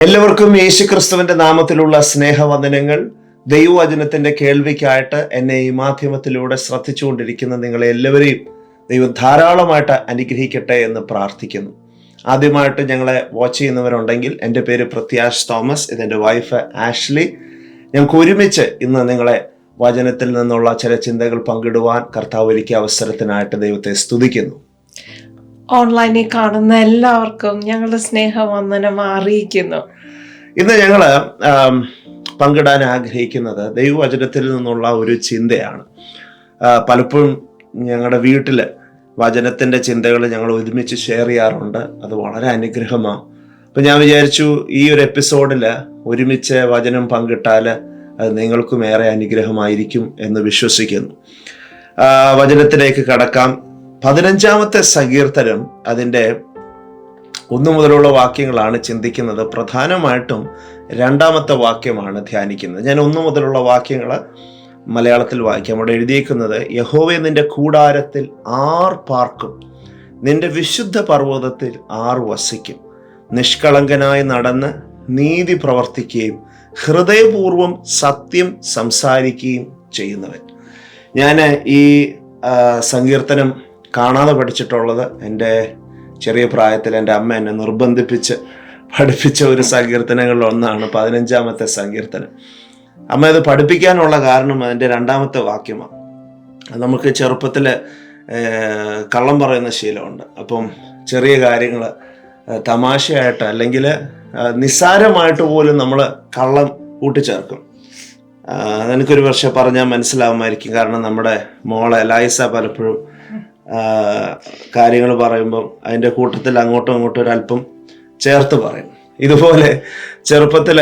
എല്ലാവർക്കും യേശു ക്രിസ്തുവിന്റെ നാമത്തിലുള്ള സ്നേഹവന്ദനങ്ങൾ. ദൈവവചനത്തിന്റെ കേൾവിക്കായിട്ട് എന്നെ ഈ മാധ്യമത്തിലൂടെ ശ്രദ്ധിച്ചുകൊണ്ടിരിക്കുന്ന നിങ്ങളെ എല്ലാവരെയും ദൈവം ധാരാളമായിട്ട് അനുഗ്രഹിക്കട്ടെ എന്ന് പ്രാർത്ഥിക്കുന്നു. ആദ്യമായിട്ട് ഞങ്ങളെ വാച്ച് ചെയ്യുന്നവരുണ്ടെങ്കിൽ എന്റെ പേര് പ്രത്യാഷ് തോമസ് ഇതെന്റെ വൈഫ് ആഷ്ലി. ഞങ്ങൾക്ക് ഒരുമിച്ച് ഇന്ന് നിങ്ങളെ വചനത്തിൽ നിന്നുള്ള ചില ചിന്തകൾ പങ്കിടുവാൻ കർത്താവ് ഒരുക്കിയ അവസരത്തിനായിട്ട് ദൈവത്തെ സ്തുതിക്കുന്നു. ഓൺലൈനിൽ കാണുന്ന എല്ലാവർക്കും ഞങ്ങളുടെ സ്നേഹവന്ദനം അറിയിക്കുന്നു. ഇന്ന് ഞങ്ങൾ പങ്കിടാൻ ആഗ്രഹിക്കുന്നത് ദൈവവചനത്തിൽ നിന്നുള്ള ഒരു ചിന്തയാണ്. പലപ്പോഴും ഞങ്ങളുടെ വീട്ടിൽ വചനത്തിന്റെ ചിന്തകൾ ഞങ്ങൾ ഒരുമിച്ച് ഷെയർ ചെയ്യാറുണ്ട്. അത് വളരെ അനുഗ്രഹമാണ് അപ്പം ഞാൻ വിചാരിച്ചു ഈ ഒരു എപ്പിസോഡിൽ ഒരുമിച്ച് വചനം പങ്കിട്ടാൽ അത് നിങ്ങൾക്കും ഏറെ അനുഗ്രഹമായിരിക്കും എന്ന് വിശ്വസിക്കുന്നു. വചനത്തിലേക്ക് കടക്കാം. പതിനഞ്ചാമത്തെ സങ്കീർത്തനം അതിന്റെ ഒന്നു മുതലുള്ള വാക്യങ്ങളാണ് ചിന്തിക്കുന്നത്. പ്രധാനമായിട്ടും രണ്ടാമത്തെ വാക്യമാണ് ധ്യാനിക്കുന്നത്. ഞാൻ ഒന്നു മുതലുള്ള വാക്യങ്ങൾ മലയാളത്തിൽ വായിക്കാം. അവിടെ എഴുതിയേക്കുന്നത് യഹോവെ നിന്റെ കൂടാരത്തിൽ ആർ പാർക്കും. നിന്റെ വിശുദ്ധ പർവതത്തിൽ ആർ വസിക്കും. നിഷ്കളങ്കനായി നടന്ന് നീതി പ്രവർത്തിക്കുകയും ഹൃദയപൂർവം സത്യം സംസാരിക്കുകയും ചെയ്യുന്നവൻ. ഞാൻ ഈ സങ്കീർത്തനം കാണാതെ പഠിച്ചിട്ടുള്ളത് എന്റെ ചെറിയ പ്രായത്തിൽ എന്റെ അമ്മ എന്നെ നിർബന്ധിപ്പിച്ച് പഠിപ്പിച്ച ഒരു സങ്കീർത്തനങ്ങളിൽ ഒന്നാണ് പതിനഞ്ചാമത്തെ സങ്കീർത്തനം. അമ്മ ഇത് പഠിപ്പിക്കാനുള്ള കാരണം അതിന്റെ രണ്ടാമത്തെ വാക്യമാണ്. നമുക്ക് ചെറുപ്പത്തിൽ കള്ളം പറയുന്ന ശീലമുണ്ട്. അപ്പം ചെറിയ കാര്യങ്ങൾ തമാശയായിട്ട് അല്ലെങ്കിൽ നിസ്സാരമായിട്ട് പോലും നമ്മൾ കള്ളം കൂട്ടിച്ചേർക്കും. നിനക്കൊരു വർഷം പറഞ്ഞാൽ മനസ്സിലാവുമായിരിക്കും. കാരണം നമ്മുടെ മോളെ ലൈസ പലപ്പോഴും കാര്യങ്ങൾ പറയുമ്പം അതിന്റെ കൂട്ടത്തിൽ അങ്ങോട്ടും ഇങ്ങോട്ടും ഒരല്പം ചേർത്ത് പറയും. ഇതുപോലെ ചെറുപ്പത്തിൽ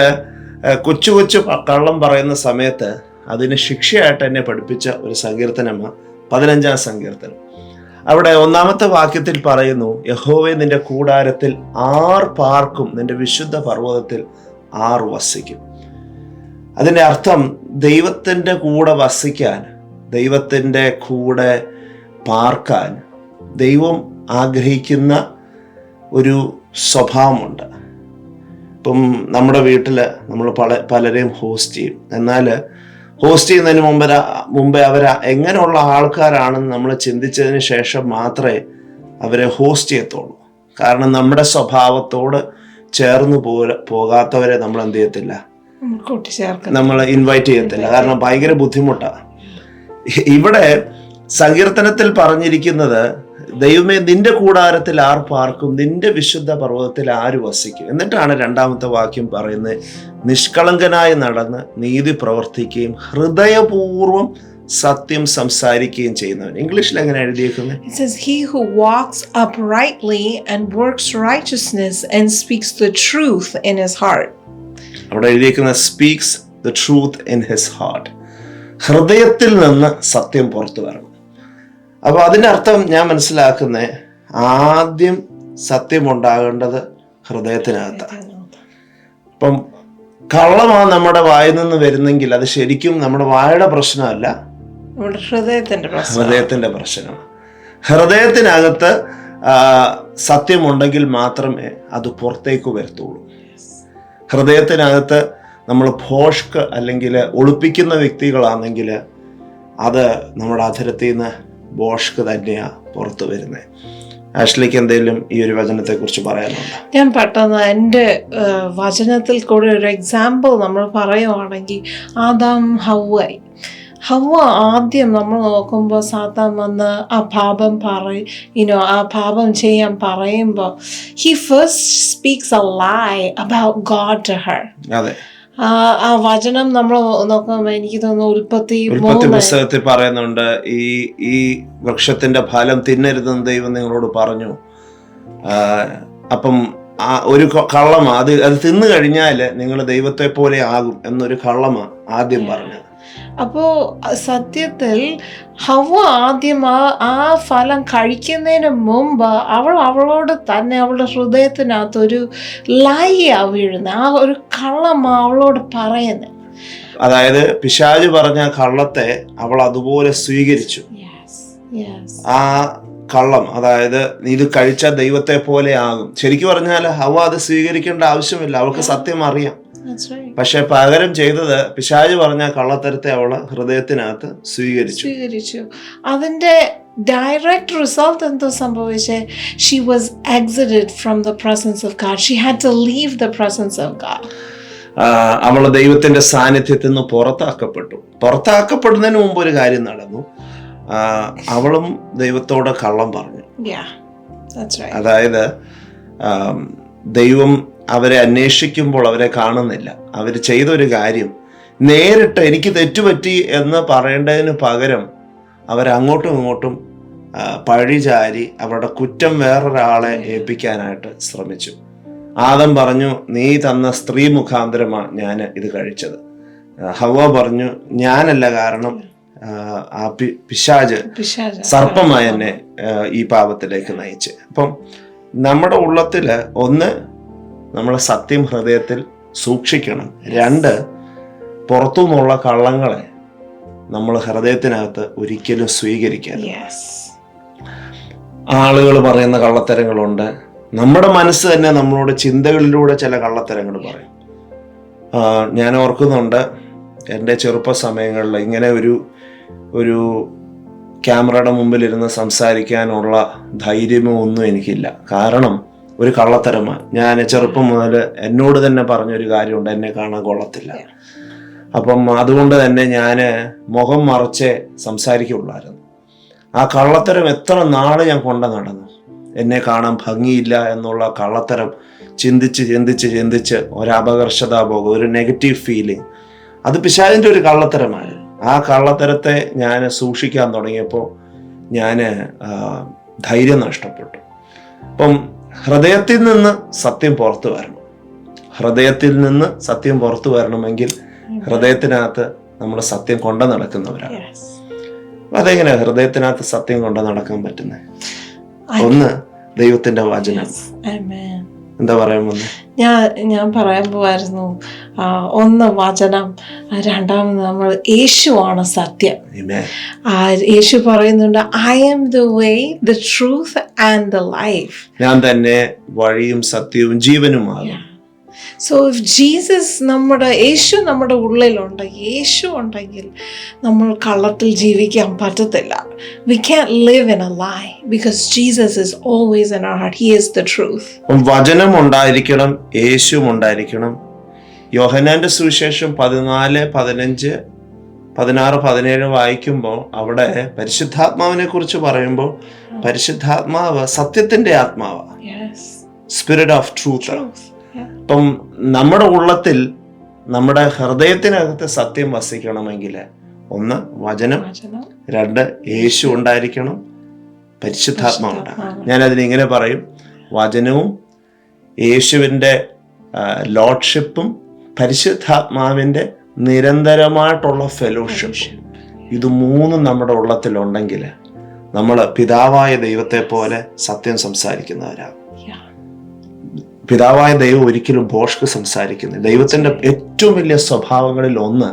കൊച്ചു കൊച്ചു കള്ളം പറയുന്ന സമയത്ത് അതിന് ശിക്ഷയായിട്ട് എന്നെ പഠിപ്പിച്ച ഒരു സങ്കീർത്തനമാണ് പതിനഞ്ചാം സങ്കീർത്തനം. അവിടെ ഒന്നാമത്തെ വാക്യത്തിൽ പറയുന്നു യഹോവെ നിന്റെ കൂടാരത്തിൽ ആർ പാർക്കും നിന്റെ വിശുദ്ധ പർവതത്തിൽ ആർ വസിക്കും. അതിന്റെ അർത്ഥം ദൈവത്തിന്റെ കൂടെ വസിക്കാൻ ദൈവത്തിന്റെ കൂടെ പാർക്കാൻ ദൈവം ആഗ്രഹിക്കുന്ന ഒരു സ്വഭാവമുണ്ട്. ഇപ്പം നമ്മുടെ വീട്ടിൽ നമ്മൾ പല പലരെയും ഹോസ്റ്റ് ചെയ്യും. എന്നാൽ ഹോസ്റ്റ് ചെയ്യുന്നതിന് മുമ്പ് മുമ്പേ അവർ എങ്ങനെയുള്ള ആൾക്കാരാണെന്ന് നമ്മൾ ചിന്തിച്ചതിന് ശേഷം മാത്രമേ അവരെ ഹോസ്റ്റ് ചെയ്യത്തുള്ളൂ. കാരണം നമ്മുടെ സ്വഭാവത്തോട് ചേർന്ന് പോകാത്തവരെ നമ്മൾ എന്ത് ചെയ്യത്തില്ല? നമ്മൾ ഇൻവൈറ്റ് ചെയ്യത്തില്ല. കാരണം ഭയങ്കര ബുദ്ധിമുട്ടാണ് ഇവിടെ സങ്കീർത്തനത്തിൽ പറഞ്ഞിരിക്കുന്നത് ദൈവമേ നിന്റെ കൂടാരത്തിൽ ആർ പാർക്കും നിന്റെ വിശുദ്ധ പർവതത്തിൽ ആര് വസിക്കും? എന്നിട്ടാണ് രണ്ടാമത്തെ വാക്യം പറയുന്നത്. നിഷ്കളങ്കനായി നടന്ന് നീതി പ്രവർത്തിക്കുകയും ഹൃദയപൂർവം സത്യം സംസാരിക്കുകയും ചെയ്യുന്നവൻ. ഇംഗ്ലീഷിൽ എങ്ങനെ എഴുതിയേക്കുന്നത് It says, He who walks uprightly and works righteousness and speaks the truth in his heart. അവിടെ എഴുതിയേക്കുന്ന speaks the truth in his heart ഹൃദയത്തിൽ നിന്ന് സത്യം പുറത്തു വരണം. അപ്പോൾ അതിന്റെ അർത്ഥം ഞാൻ മനസ്സിലാക്കുന്നത് ആദ്യം സത്യം ഉണ്ടാകേണ്ടത് ഹൃദയത്തിനകത്താണ് അപ്പം കള്ളമാണ് നമ്മുടെ വായിൽ നിന്ന് വരുന്നെങ്കിൽ അത് ശരിക്കും നമ്മുടെ വായുടെ പ്രശ്നമല്ല ഹൃദയത്തിന്റെ ഹൃദയത്തിന്റെ പ്രശ്നം. പ്രശ്നമാണ്. ഹൃദയത്തിനകത്ത് സത്യമുണ്ടെങ്കിൽ മാത്രമേ അത് പുറത്തേക്ക് വരത്തുള്ളൂ. ഹൃദയത്തിനകത്ത് നമ്മൾ ഭോഷ്ക് അല്ലെങ്കിൽ ഒളിപ്പിക്കുന്ന വ്യക്തികളാണെങ്കിൽ അത് നമ്മുടെ അധരത്തിൽ നിന്ന് ഭോഷ്ക്ക് തന്നെയാണ് പുറത്തു വരുന്നത് ആഷ്ലിക്ക് എന്തെങ്കിലും ഈ ഒരു വചനത്തെ കുറിച്ച് പറയാനുണ്ടോ? ഞാൻ പെട്ടെന്ന് എന്റെ വചനത്തിൽ കൂടെ ഒരു എക്സാമ്പിൾ നമ്മൾ പറയുവാണെങ്കിൽ ആദാം ഹൗവായി. ഹവ ആദ്യം നമ്മൾ നോക്കുമ്പോൾ സാത്താൻ വന്ന് ആ പാപം പറയും ഇനോ ആ പാപം ചെയ്യാൻ പറയുമ്പോൾ he first speaks a lie about God to her അതെ. ആ വചനം നമ്മൾ നോക്കുമ്പോൾ എനിക്ക് തോന്നുന്നു ഉൽപ്പത്തി ഉൽപ്പത്തി പുസ്തകത്തിൽ പറയുന്നുണ്ട് ഈ ഈ വൃക്ഷത്തിന്റെ ഫലം തിന്നരുതെന്ന് ദൈവം നിങ്ങളോട് പറഞ്ഞു. അപ്പം ആ ഒരു കള്ളമാ. അത് അത് തിന്നു കഴിഞ്ഞാൽ നിങ്ങൾ ദൈവത്തെ പോലെ ആകും എന്നൊരു കള്ളമാ ആദ്യം പറഞ്ഞത്. അപ്പോ സത്യത്തിൽ ഹവ ആദ്യം ആ ആ ഫലം കഴിക്കുന്നതിന് മുമ്പ് അവൾ അവളോട് തന്നെ അവളുടെ ഹൃദയത്തിനകത്ത് ഒരു ലൈയാ വീഴുന്നത് ആ ഒരു കള്ളമാ അവളോട് പറയുന്നത് അതായത് പിശാജ് പറഞ്ഞ കള്ളത്തെ അവൾ അതുപോലെ സ്വീകരിച്ചു. ആ കള്ളം അതായത് നീ ഇത് കഴിച്ച ദൈവത്തെ പോലെ ആകും. ശരിക്കും പറഞ്ഞാൽ ഹവ അത് സ്വീകരിക്കേണ്ട ആവശ്യമില്ല. അവൾക്ക് സത്യം അറിയാം. പക്ഷെ പകരം ചെയ്തത് പിശാജ് പറഞ്ഞ കള്ളത്തരത്തെ അവൾ ഹൃദയത്തിനകത്ത് സ്വീകരിച്ചു. സ്വീകരിച്ചു. അതിന്റെ ഡയറക്റ്റ് റിസൾട്ട് എന്തോ സംഭവിച്ചേ? She was excited from the presence of God she had to leave the presence of God അവൾ അവൾ ദൈവത്തിന്റെ സാന്നിധ്യത്തിൽ നിന്ന് പുറത്താക്കപ്പെട്ടു. പുറത്താക്കപ്പെടുന്നതിന് മുമ്പ് ഒരു കാര്യം നടന്നു. അവളും ദൈവത്തോട് കള്ളം പറഞ്ഞു. അതായത് ദൈവം അവരെ അന്വേഷിക്കുമ്പോൾ അവരെ കാണുന്നില്ല. അവർ ചെയ്തൊരു കാര്യം നേരിട്ട് എനിക്ക് തെറ്റുപറ്റി എന്ന് പറയേണ്ടതിന് പകരം അവരങ്ങോട്ടും ഇങ്ങോട്ടും പഴിചാരി അവരുടെ കുറ്റം വേറൊരാളെ ഏൽപ്പിക്കാനായിട്ട് ശ്രമിച്ചു. ആദം പറഞ്ഞു നീ തന്ന സ്ത്രീ മുഖാന്തരമാണ് ഞാൻ ഇത് കഴിച്ചത്. ഹവ പറഞ്ഞു ഞാനല്ല കാരണം ആ, പിശാജ് സർപ്പമായി എന്നെ ഈ പാപത്തിലേക്ക് നയിച്ച്. അപ്പം നമ്മുടെ ഉള്ളത്തിൽ ഒന്ന് നമ്മൾ സത്യം ഹൃദയത്തിൽ സൂക്ഷിക്കണം. രണ്ട് പുറത്തു നിന്നുള്ള കള്ളങ്ങളെ നമ്മൾ ഹൃദയത്തിനകത്ത് ഒരിക്കലും സ്വീകരിക്കരുത്. ആളുകൾ പറയുന്ന കള്ളത്തരങ്ങളുണ്ട്. നമ്മുടെ മനസ്സ് തന്നെ നമ്മളോട് ചിന്തകളിലൂടെ ചില കള്ളത്തരങ്ങൾ പറയും. ഞാൻ ഓർക്കുന്നുണ്ട് എന്റെ ചെറുപ്പ സമയങ്ങളിൽ ഇങ്ങനെ ഒരു ഒരു ക്യാമറയുടെ മുമ്പിലിരുന്ന് സംസാരിക്കാനുള്ള ധൈര്യമോ ഒന്നും എനിക്കില്ല. കാരണം ഒരു കള്ളത്തരമ. ഞാൻ ചെറുപ്പം മുതൽ എന്നോട് തന്നെ പറഞ്ഞൊരു കാര്യമുണ്ട് എന്നെ കാണാൻ കൊള്ളത്തില്ല. അപ്പം അതുകൊണ്ട് തന്നെ ഞാൻ മുഖം മറച്ചേ സംസാരിക്കുള്ളായിരുന്നു ആ കള്ളത്തരം എത്ര നാൾ ഞാൻ കൊണ്ട നടന്നു. എന്നെ കാണാൻ ഭംഗിയില്ല എന്നുള്ള കള്ളത്തരം ചിന്തിച്ച് ചിന്തിച്ച് ചിന്തിച്ച് ഒരു അപകർഷതാബോധം ഒരു നെഗറ്റീവ് ഫീലിംഗ് അത് പിശാചിന്റെ ഒരു കള്ളത്തരമാണ് ആ കള്ളത്തരത്തെ ഞാൻ സൂക്ഷിക്കാൻ തുടങ്ങിയപ്പോൾ ഞാൻ ധൈര്യം നഷ്ടപ്പെട്ടു. അപ്പം ഹൃദയത്തിൽ നിന്ന് സത്യം പുറത്തു വരണം. ഹൃദയത്തിൽ നിന്ന് സത്യം പുറത്തു വരണമെങ്കിൽ ഹൃദയത്തിനകത്ത് നമ്മൾ സത്യം കൊണ്ട നടക്കുന്നവരാണ്. അതെങ്ങനെ ഹൃദയത്തിനകത്ത് സത്യം കൊണ്ട് നടക്കാൻ പറ്റുന്നത്? ഒന്ന് ദൈവത്തിന്റെ വചനം. എന്താ പറയാൻ പോകുന്നത് ഞാൻ ഞാൻ പറയാൻ പോവായിരുന്നു ഒന്ന് വചനം രണ്ടാമത് നമ്മൾ യേശുവാണ് സത്യം. യേശു പറയുന്നുണ്ട് I am the way the truth and the life ഞാൻ തന്നെ വഴിയും സത്യവും ജീവനുമാകും സോ ഇഫ് ജീസസ് നമ്മുടെ യേശു നമ്മുടെ ഉള്ളിലുണ്ട് യേശു ഉണ്ടെങ്കിൽ നമ്മൾ കള്ളത്തിൽ ജീവിക്കാൻ പറ്റത്തില്ല. We can live in a lie because Jesus is always in our heart he is the truth വചനം ഉണ്ടായിരിക്കണം യേശുവും ഉണ്ടായിരിക്കണം. യോഹനാന്റെ സുവിശേഷം പതിനാല് പതിനഞ്ച് പതിനാറ് പതിനേഴ് വായിക്കുമ്പോൾ അവിടെ പരിശുദ്ധാത്മാവിനെ കുറിച്ച് പറയുമ്പോൾ പരിശുദ്ധാത്മാവ് സത്യത്തിന്റെ ആത്മാവ്. സ്പിരിറ്റ് ഓഫ് ട്രൂത്ത് അപ്പം നമ്മുടെ ഉള്ളത്തിൽ നമ്മുടെ ഹൃദയത്തിനകത്ത് സത്യം വസിക്കണമെങ്കിൽ ഒന്ന് വചനം രണ്ട് യേശു ഉണ്ടായിരിക്കണം പരിശുദ്ധാത്മാവ്. ഉണ്ടാകണം ഞാനതിനിങ്ങനെ പറയും വചനവും യേശുവിന്റെ ലോഡ്ഷിപ്പും പരിശുദ്ധാത്മാവിന്റെ നിരന്തരമായിട്ടുള്ള ഫെലോഷിപ്പ്. ഇത് മൂന്നും നമ്മുടെ ഉള്ളത്തിലുണ്ടെങ്കിൽ നമ്മൾ പിതാവായ ദൈവത്തെ പോലെ സത്യം സംസാരിക്കുന്നവരാകും. Yeah. പിതാവായ ദൈവം ഒരിക്കലും ഭോഷ്ക്ക് സംസാരിക്കുന്നില്ല. ദൈവത്തിന്റെ ഏറ്റവും വലിയ സ്വഭാവങ്ങളിൽ ഒന്ന്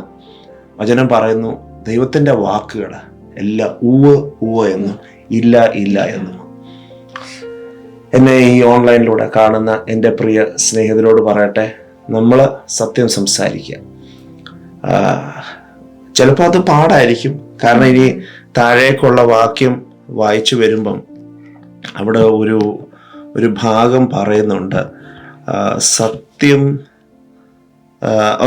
വചനം പറയുന്നു ദൈവത്തിന്റെ വാക്കുകൾ എല്ലാം ഉവ് ഉവ് എന്നും ഇല്ല ഇല്ല എന്നും. എന്നെ ഈ ഓൺലൈനിലൂടെ കാണുന്ന എന്റെ പ്രിയ സ്നേഹിതരോട് പറയട്ടെ നമ്മൾ സത്യം സംസാരിക്കുക. ചിലപ്പോൾ അത് പാടായിരിക്കും. കാരണം ഇനി താഴേക്കുള്ള വാക്യം വായിച്ചു വരുമ്പം അവിടെ ഒരു ഒരു ഭാഗം പറയുന്നുണ്ട്. സത്യം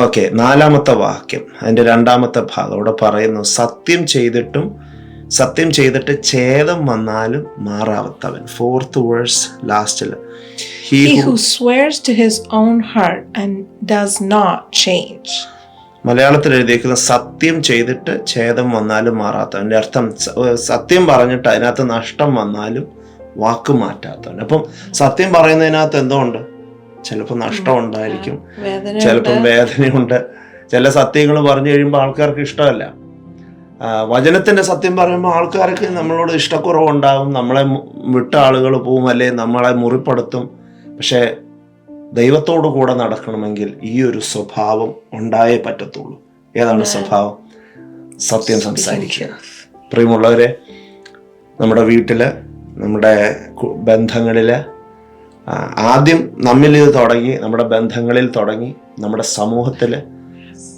ഓക്കെ നാലാമത്തെ വാക്യം അതിന്റെ രണ്ടാമത്തെ ഭാഗം അവിടെ പറയുന്നു സത്യം ചെയ്തിട്ടും സത്യം ചെയ്തിട്ട് ഛേദം വന്നാലും മാറാവത്തവൻ. ഫോർത്ത് വേഴ്സ് ലാസ്റ്റിൽ he He who swears to his own heart and does not change. മലയാളത്തിൽ എഴുതിയിരിക്കുന്ന സത്യം ചെയ്തിട്ട് ഛേദം വന്നാലും മാറാത്തവന്റെ അർത്ഥം സത്യം പറഞ്ഞിട്ട് അതിനകത്ത് നഷ്ടം വന്നാലും വാക്ക് മാറ്റാത്തവൻ. അപ്പം സത്യം പറയുന്നതിനകത്ത് എന്തോ ഉണ്ട്? ചിലപ്പോൾ നഷ്ടം ഉണ്ടായിരിക്കും ചിലപ്പം വേദന വേദനയുണ്ട്. ചില സത്യങ്ങൾ പറഞ്ഞു കഴിയുമ്പോൾ ആൾക്കാർക്ക് ഇഷ്ടമല്ല. വചനത്തിന്റെ വചനത്തിന്റെ സത്യം പറയുമ്പോൾ ആൾക്കാർക്ക് നമ്മളോട് ഇഷ്ടക്കുറവുണ്ടാകും. നമ്മളെ വിട്ട ആളുകൾ പോവും അല്ലെ നമ്മളെ മുറിപ്പെടുത്തും. പക്ഷേ ദൈവത്തോടു കൂടെ നടക്കണമെങ്കിൽ ഈ ഒരു സ്വഭാവം ഉണ്ടായേ പറ്റത്തുള്ളൂ. ഏതാണ് സ്വഭാവം? സത്യം സംസാരിക്കുക. പ്രിയമുള്ളവരെ നമ്മുടെ വീട്ടിൽ നമ്മുടെ ബന്ധങ്ങളിൽ ആദ്യം നമ്മിൽ ഇത് തുടങ്ങി നമ്മുടെ ബന്ധങ്ങളിൽ തുടങ്ങി നമ്മുടെ സമൂഹത്തിൽ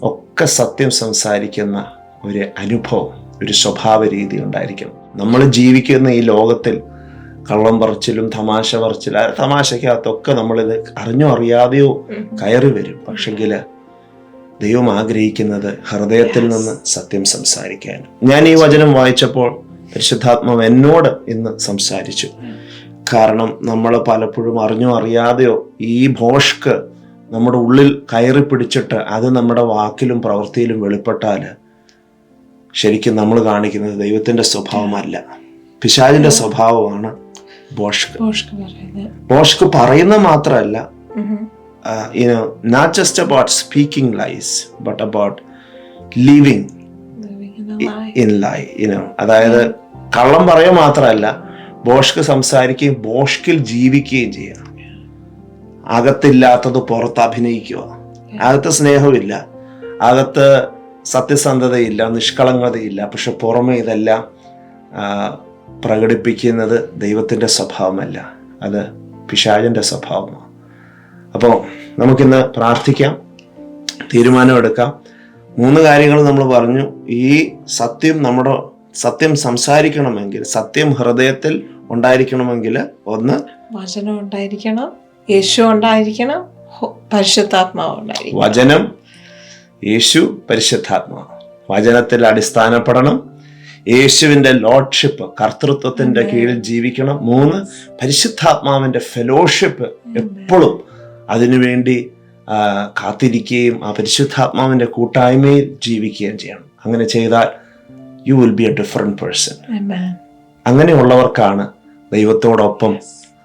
ഒക്കെ സത്യം സംസാരിക്കുന്ന ഒരു അനുഭവം ഒരു സ്വഭാവ രീതി ഉണ്ടായിരിക്കും നമ്മൾ ജീവിക്കുന്ന ഈ ലോകത്തിൽ കള്ളം പറച്ചിലും തമാശ പറച്ചിലും ആ തമാശക്കകത്തൊക്കെ നമ്മളിത് അറിഞ്ഞോ അറിയാതെയോ കയറി വരും. പക്ഷെങ്കിൽ ദൈവം ആഗ്രഹിക്കുന്നത് ഹൃദയത്തിൽ നിന്ന് സത്യം സംസാരിക്കാൻ. ഞാൻ ഈ വചനം വായിച്ചപ്പോൾ പരിശുദ്ധാത്മാവ് എന്നോട് ഇന്ന് സംസാരിച്ചു. കാരണം നമ്മൾ പലപ്പോഴും അറിഞ്ഞോ അറിയാതെയോ ഈ ഭോഷ്ക്ക് നമ്മുടെ ഉള്ളിൽ കയറി പിടിച്ചിട്ട് അത് നമ്മുടെ വാക്കിലും പ്രവൃത്തിയിലും വെളിപ്പെട്ടാൽ ശരിക്കും നമ്മൾ കാണിക്കുന്നത് ദൈവത്തിന്റെ സ്വഭാവമല്ല. പിശാചിന്റെ സ്വഭാവമാണ് ഭോഷ്ക്ക് ഭോഷ്ക്ക് പറയുന്ന മാത്രമല്ല ഉം. you know, not just about speaking lies, but about living Living in a i- in lie. You know, അതായത് കള്ളം പറയുക മാത്രമല്ല ബോഷ്ക്ക് സംസാരിക്കുകയും ബോഷ്കിൽ ജീവിക്കുകയും ചെയ്യണം അകത്തില്ലാത്തത് പുറത്ത് അഭിനയിക്കുക. അകത്ത് സ്നേഹമില്ല. അകത്ത് സത്യസന്ധതയില്ല നിഷ്കളങ്കതയില്ല. പക്ഷെ പുറമെ ഇതെല്ലാം പ്രകടിപ്പിക്കുന്നത് ദൈവത്തിന്റെ സ്വഭാവമല്ല. അത് പിശാചിന്റെ സ്വഭാവമാണ്. അപ്പോൾ നമുക്കിന്ന് പ്രാർത്ഥിക്കാം തീരുമാനമെടുക്കാം. മൂന്ന് കാര്യങ്ങൾ നമ്മൾ പറഞ്ഞു. ഈ സത്യം നമ്മുടെ സത്യം സംസാരിക്കണമെങ്കിൽ സത്യം ഹൃദയത്തിൽ ഉണ്ടായിരിക്കണമെങ്കിൽ ഒന്ന് വചനം ഉണ്ടായിരിക്കണം യേശു ഉണ്ടായിരിക്കണം പരിശുദ്ധാത്മാവ് ഉണ്ടായിരിക്കണം. വചനം യേശു പരിശുദ്ധാത്മാവ്. വചനത്തിൽ അടിസ്ഥാനപ്പെടണം. യേശുവിന്റെ ലോഡ്ഷിപ്പ് കർത്തൃത്വത്തിന്റെ കീഴിൽ ജീവിക്കണം. മൂന്ന് പരിശുദ്ധാത്മാവിന്റെ ഫെലോഷിപ്പ് എപ്പോഴും അതിനുവേണ്ടി കാത്തിരിക്കുകയും ആ പരിശുദ്ധാത്മാവിന്റെ കൂട്ടായ്മയിൽ ജീവിക്കുകയും ചെയ്യണം. അങ്ങനെ ചെയ്താൽ you will be a different person. അങ്ങനെയുള്ളവർക്കാണ് ദൈവത്തോടൊപ്പം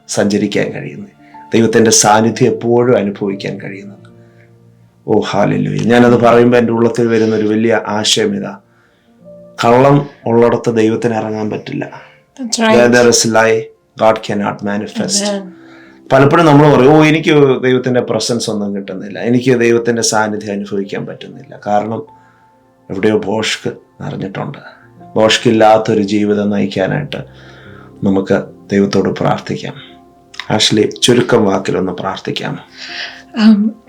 സഞ്ചരിക്കാൻ കഴിയുന്നത്. ദൈവത്തിന്റെ സാന്നിധ്യം എപ്പോഴും അനുഭവിക്കാൻ കഴിയുന്നത്. ഓ ഹാലല്ലു ഞാനത് പറയുമ്പോൾ എന്റെ ഉള്ളത്തിൽ വരുന്ന ഒരു വലിയ ആശയം ഇതാ. കള്ളം ഉള്ളിടത്ത് ദൈവത്തിന് ഇറങ്ങാൻ പറ്റില്ല. മാനിഫെസ്റ്റ് പലപ്പോഴും നമ്മൾ പറയും ഓ എനിക്ക് ദൈവത്തിന്റെ പ്രസൻസ് ഒന്നും കിട്ടുന്നില്ല. എനിക്ക് ദൈവത്തിന്റെ സാന്നിധ്യം അനുഭവിക്കാൻ പറ്റുന്നില്ല. കാരണം എവിടെയോ ബോഷ്ക് നിറഞ്ഞിട്ടുണ്ട്. ഭോഷ്കില്ലാത്തൊരു ജീവിതം നയിക്കാനായിട്ട് നമുക്ക് ദൈവത്തോട് പ്രാർത്ഥിക്കാം. ആഷ്ലി ചുരുക്കം വാക്കിലൊന്ന് പ്രാർത്ഥിക്കാം. Um,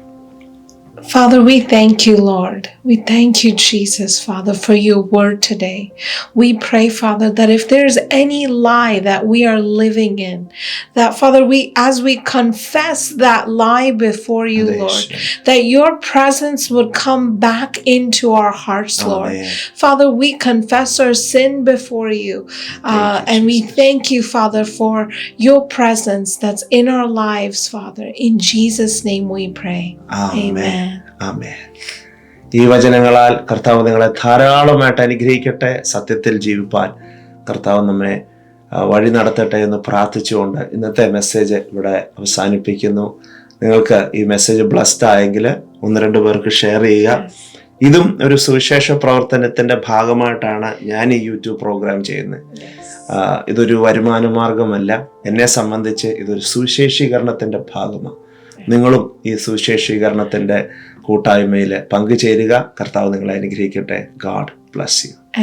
Father, we thank you, Lord. We thank you, Jesus, Father, for your word today. We pray, Father, that if there's any lie that we are living in, that, Father, we, as we confess that lie before you, Lord, that your presence would come back into our hearts, Lord. Amen. Father, we confess our sin before you. Uh, you, and we thank you, Father, for your presence that's in our lives, Father. In Jesus' name we pray. Amen. Amen. ആമേൻ. ഈ വചനങ്ങളാൽ കർത്താവ് നിങ്ങളെ ധാരാളമായിട്ട് അനുഗ്രഹിക്കട്ടെ സത്യത്തിൽ ജീവിപ്പാൻ കർത്താവ് നമ്മെ വഴി നടത്തട്ടെ എന്ന് പ്രാർത്ഥിച്ചുകൊണ്ട് ഇന്നത്തെ മെസ്സേജ് ഇവിടെ അവസാനിപ്പിക്കുന്നു. നിങ്ങൾക്ക് ഈ മെസ്സേജ് ബ്ലസ്ഡ് ആയെങ്കിൽ ഒന്ന് രണ്ട് പേർക്ക് ഷെയർ ചെയ്യുക. ഇതും ഒരു സുവിശേഷ പ്രവർത്തനത്തിന്റെ ഭാഗമായിട്ടാണ് ഞാൻ ഈ യൂട്യൂബ് പ്രോഗ്രാം ചെയ്യുന്നത്. ഇതൊരു വരുമാന മാർഗമല്ല. എന്നെ സംബന്ധിച്ച് ഇതൊരു സുവിശേഷീകരണത്തിന്റെ ഭാഗമാണ്. നിങ്ങളും ഈ സുവിശേഷീകരണത്തിന്റെ കൂട്ടായ്മയിൽ പങ്കുചേരുക. കർത്താവ് നിങ്ങളെ അനുഗ്രഹിക്കട്ടെ. God bless you.